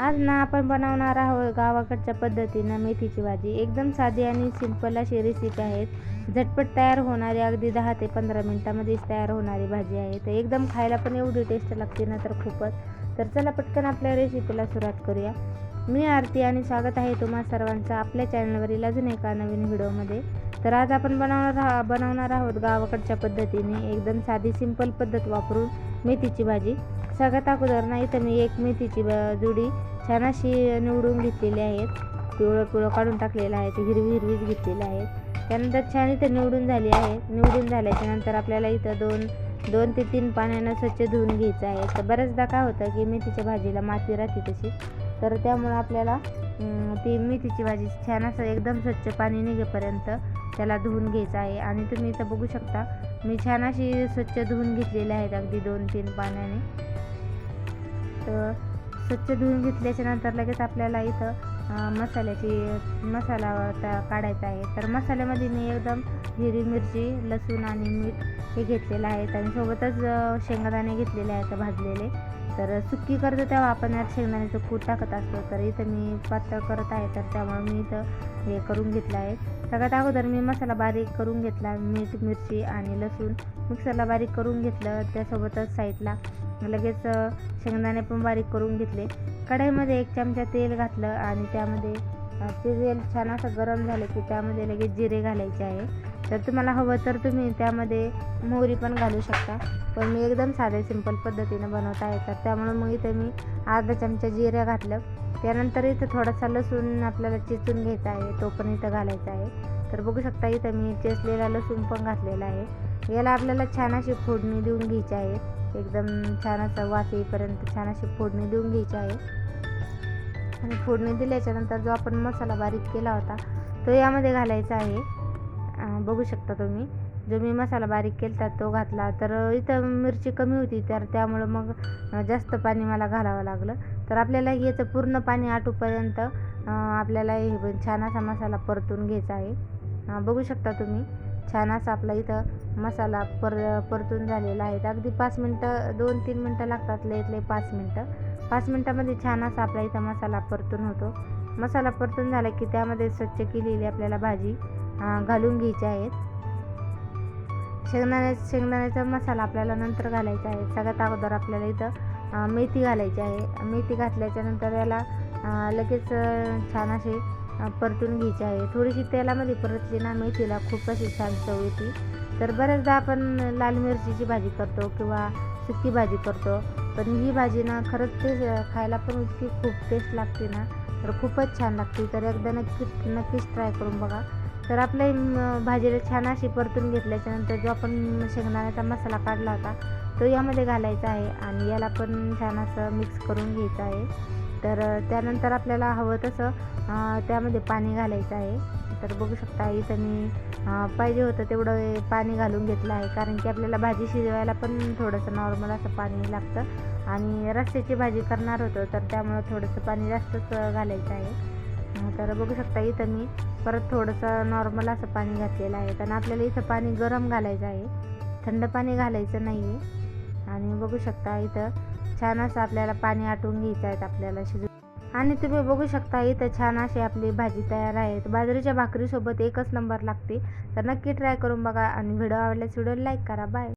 आज ना आपण बनवणार आहोत गावाकडच्या पद्धतीनं मेथीची भाजी. एकदम साधी आणि सिंपल अशी रेसिपी आहेत झटपट तयार होणारी अगदी दहा ते पंधरा मिनटामध्येच तयार होणारी भाजी आहे. तर एकदम खायला पण एवढी टेस्ट लागते ना तर खूपच. तर चला पटकन आपल्या रेसिपीला सुरुवात करूया. मी आरती आणि स्वागत आहे तुम्हा सर्वांचं आपल्या चॅनलवरील अजून एका नवीन व्हिडिओमध्ये. तर आज आपण बनवणार बनवणार आहोत गावाकडच्या पद्धतीने एकदम साधी सिंपल पद्धत वापरून मेथीची भाजी. सगळ्यात अगोदर ना इथं मी एक मेथीची ब- जुडी छान अशी निवडून घेतलेली आहेत पिवळं पिवळं काढून टाकलेलं आहे. ते हिरवी हिरवीच घेतलेली आहे. त्यानंतर छान इथं निवडून झाली आहे. निवडून झाल्याच्यानंतर आपल्याला इथं दोन दोन ते तीन पाण्यानं स्वच्छ धुवून घ्यायचं आहे. तर बऱ्याचदा काय होतं की मेथीच्या भाजीला माती राहते तशी. तर त्यामुळं आपल्याला ती मेथीची भाजी छान असं एकदम स्वच्छ पाणी निघेपर्यंत त्याला धुवून घ्यायचं आहे. आणि तुम्ही इथं बघू शकता मी छान अशी स्वच्छ धुवून घेतलेली आहेत अगदी दोन तीन पाण्याने. तर स्वच्छ धुवून घेतल्याच्या नंतर लगेच आपल्याला इथं मसाल्याची मसाला ता- काढायचा आहे. तर मसाल्यामध्ये मी एकदम हिरवी मिरची लसूण आणि मीठ हे घेतलेलं आहे. आणि सोबतच शेंगादाणे शेंगदाणे घेतलेले आहेत भाजलेले. तर सुक्की करतो तेव्हा आपण यात शेंगदाण्याचं कूट टाकत असतो. तर इथं मी पातळ करत आहे तर त्यामुळे मी इथं हे करून घेतलं आहे. सगळ्यात अगोदर मी मसाला बारीक करून घेतला मीठ मिरची आणि लसूण मिक्सरला बारीक करून घेतलं. त्यासोबतच साईडला लगेच शेंगदाणे पण बारीक करून घेतले. कढईमध्ये एक चमचा तेल घातलं आणि त्यामध्ये ते तेल छान असं गरम झालं की त्यामध्ये लगेच जिरे घालायचे आहे. तर तुम्हाला हवं तर तुम्ही त्यामध्ये मोहरी पण घालू शकता. पण मी एकदम साधे सिंपल पद्धतीनं बनवत आहे. तर त्यामुळे मग इथं मी अर्धा चमचा जिरे घातलं. त्यानंतर इथं थोडासा लसूण आपल्याला चिचून घ्यायचा आहे तो पण इथं घालायचा आहे. तर बघू शकता इथं मी चेचलेला लसूण पण घातलेला आहे. याला आपल्याला छान अशी फोडणी देऊन घ्यायची आहे. एकदम छान असा वास येईपर्यंत छान अशी फोडणी देऊन घ्यायची आहे. आणि फोडणी दिल्याच्यानंतर जो आपण मसाला बारीक केला होता तो यामध्ये घालायचा आहे. बघू शकता तुम्ही. जो मी मसाला बारीक केला तो घातला तर इथं मिरची कमी होती तर त्यामुळं मग जास्त पाणी मला घालावं लागलं. तर आपल्याला याचं पूर्ण पाणी आटूपर्यंत आपल्याला हे छान असा मसाला परतून घ्यायचा आहे. बघू शकता तुम्ही. छान असा आपला इथं मसाला पर परतून झालेला आहे. अगदी पाच मिनटं दोन तीन मिनटं लागतात लयत लई पाच मिनटं. पाच मिनटामध्ये छान असा आपला इथं मसाला परतून होतो. मसाला परतून झाला की त्यामध्ये स्वच्छ केलेली आपल्याला भाजी घालून घ्यायची आहे. शेंगदाण्या शेंगदाण्याचा मसाला आपल्याला नंतर घालायचा आहे. सगळ्यात अगोदर आपल्याला इथं मेथी घालायची आहे. मेथी घातल्याच्या नंतर याला लगेच छान असे परतून घ्यायची आहे. थोडीशी तेलामध्ये परतली ना मेथीला खूप अशी छान चव येते. तर बऱ्याचदा आपण लाल मिरचीची भाजी करतो किंवा सुकी भाजी करतो. पण ही भाजी ना खरंच ते खायला पण इतकी खूप टेस्ट लागते ना. तर खूपच छान लागते. तर एकदा नक्कीच नक्कीच ट्राय करून बघा. तर आपल्या भाजीला छान अशी परतून घेतल्याच्यानंतर जो आपण शेंगदाण्याचा मसाला काढला होता तो यामध्ये घालायचा आहे आणि याला पण छान असं मिक्स करून घ्यायचं आहे. तर त्यानंतर आपल्याला हवं तसं त्यामध्ये पाणी घालायचं आहे. तर बघू शकता इथं मी पाहिजे होतं तेवढं पाणी घालून घेतलं आहे. कारण की आपल्याला भाजी शिजवायला पण थोडंसं नॉर्मल असं पाणी लागतं. आणि रस्त्याची भाजी करणार होतो तर त्यामुळं थोडंसं पाणी जास्तच घालायचं आहे. तर बघू शकता इथं मी परत थोडंसं नॉर्मल असं पाणी घातलेलं आहे. आणि आपल्याला इथं पाणी गरम घालायचं आहे. थंड पाणी घालायचं नाही आहे आणि बघू शकता इथं छान असं आपल्याला पाणी आटून घ्यायचं आहे आपल्याला शिजू आणि तुम्ही बघू शकता इथं छान अशी आपली भाजी तयार आहे. बाजरीच्या भाकरीसोबत एकच नंबर लागते. तर नक्की ट्राय करून बघा आणि व्हिडिओ आवडल्यास व्हिडिओ लाईक करा. बाय